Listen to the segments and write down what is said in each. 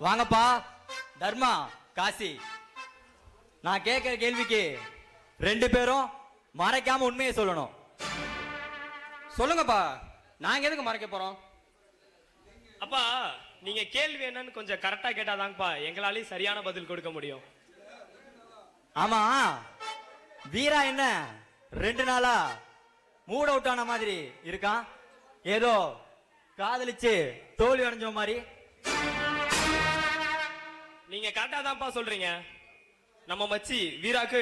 வாங்கப்பா. தர்மா காசி. நான் கேட்கிற கேள்விக்கு ரெண்டு பேரும் மறைக்காம உண்மையை சொல்லணும். சொல்லுங்கப்பா. நாங்க எதுக்கு மறைக்க போறோம்? அப்பா நீங்க கேள்வி என்னன்னு கொஞ்சம் கரெக்டா கேட்டாதாங்கப்பா எங்களாலையும் சரியான பதில் கொடுக்க முடியும். ஆமா. வீரா என்ன ரெண்டு நாளா மூட் அவுட் ஆன மாதிரி இருக்கான் ஏதோ காதலிச்சு தோல்வி அடைஞ்ச மாதிரி. நீங்க கரெக்டா தான்ப்பா சொல்றீங்க. நம்ம மச்சி வீராக்கு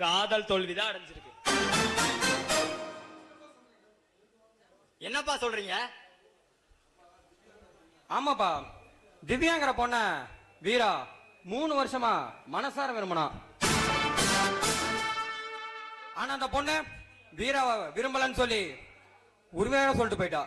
காதல் தோல்விதான் அடைஞ்சிருக்கு. என்னப்பா சொல்றீங்க? ஆமாப்பா. திவ்யாங்கிற பொண்ண வீரா மூணு வருஷமா மனசார விரும்பினான் ஆனா அந்த பொண்ணு வீராவை விரும்பலன்னு சொல்லி உரிமையாக சொல்லிட்டு போயிட்டா.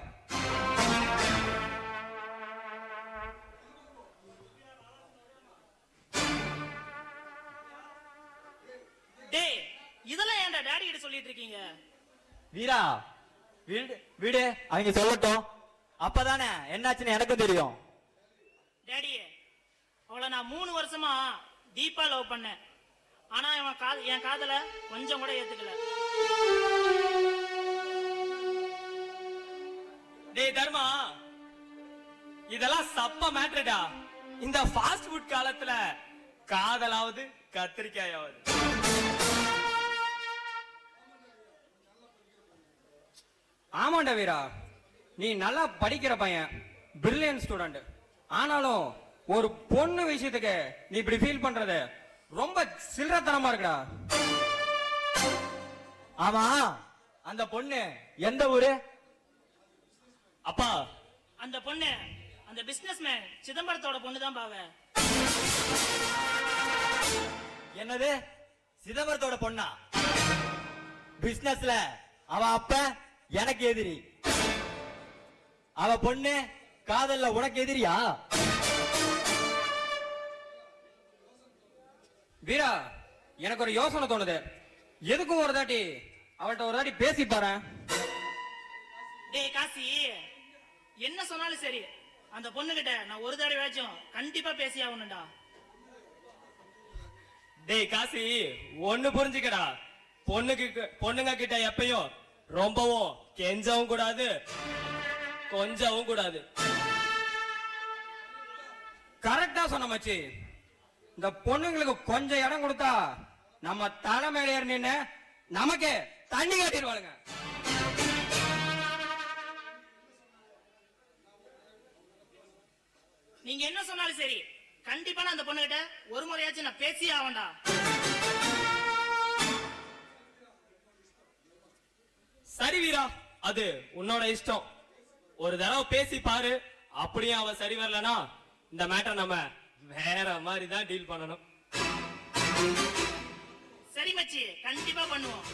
டாடி கிட்ட சொல்லிட்டு இருக்கீங்க? வீரா வீடு வீடு அவங்க சொல்லட்டும். அப்பதானே என்னாச்சுன்னு எனக்கும் தெரியும். டாடி அவளை நான் மூணு வருஷமா டீப்பா லவ் பண்ணேன். ஆனா இவன் கா என் காதல கொஞ்சம் கூட ஏத்துக்கல. டேய் தர்மா இதெல்லாம் சப்ப மேட்ருடா இந்த ஃபாஸ்ட் ஃபுட் காலத்துல காதலாவது கத்திரிக்காயாவது. ஆமாண்டா வீரா. நீ நல்லா படிக்கிற பையன். பிரில்லியன் ஸ்டூடெண்ட் ஆனாலும் ஒரு பொண்ணு விஷயத்துக்கு நீ இப்படி ஃபீல் பண்றது ரொம்ப சில்லறத்தனமா இருக்குடா. ஆமா. அந்த பொண்ணு எந்த ஊரு? அப்பா. அந்த பொண்ணு அந்த பிசினஸ் மேன் சிதம்பரத்தோட பொண்ணு தான் பாவ. என்னது? சிதம்பரத்தோட பொண்ணா? பிசினஸ்ல அவ அப்ப? எனக்கு எதிரி. அவ பொண்ணு காதல்ல உனக்கு எதிரியா? வீரா எனக்கு ஒரு யோசனை தோணுது. எதுக்கும் ஒரு தாட்டி அவள்கிட்ட ஒரு தாட்டி பேசி பாரு. டேய் காசி என்ன சொன்னாலும் சரி அந்த பொண்ணு கிட்ட நான் ஒரு தடவையாச்சும் கண்டிப்பா பேசி ஆகணும்டா. டேய் காசி ஒண்ணு புரிஞ்சுக்கடா. பொண்ணுக்கு பொண்ணுங்க கிட்ட எப்பயும் ரொம்பவும் கெஞ்சவும் கூடாது கொஞ்சவும் கூடாது. கரெக்டா சொன்ன மச்சி. இந்த பொண்ணுங்களுக்கு கொஞ்சம் இடம் கொடுத்தா நம்ம தலை மேல ஏறி நின்னு நமக்கு தண்ணி காட்டிடுவாளுங்க. நீங்க என்ன சொன்னாலும் சரி கண்டிப்பா நான் அந்த பொண்ணுகிட்ட ஒரு முறையாச்சும் நான் பேசியே ஆவண்டா சரி வீரா அது உன்னோட இஷ்டம். ஒரு தடவை பேசி பாரு அப்படியும் அவ சரி வரலனா இந்த மேட்டர் நம்ம வேற மாதிரி தான் டீல் பண்ணணும். சரி மச்சி கண்டிப்பா பண்ணுவோம்.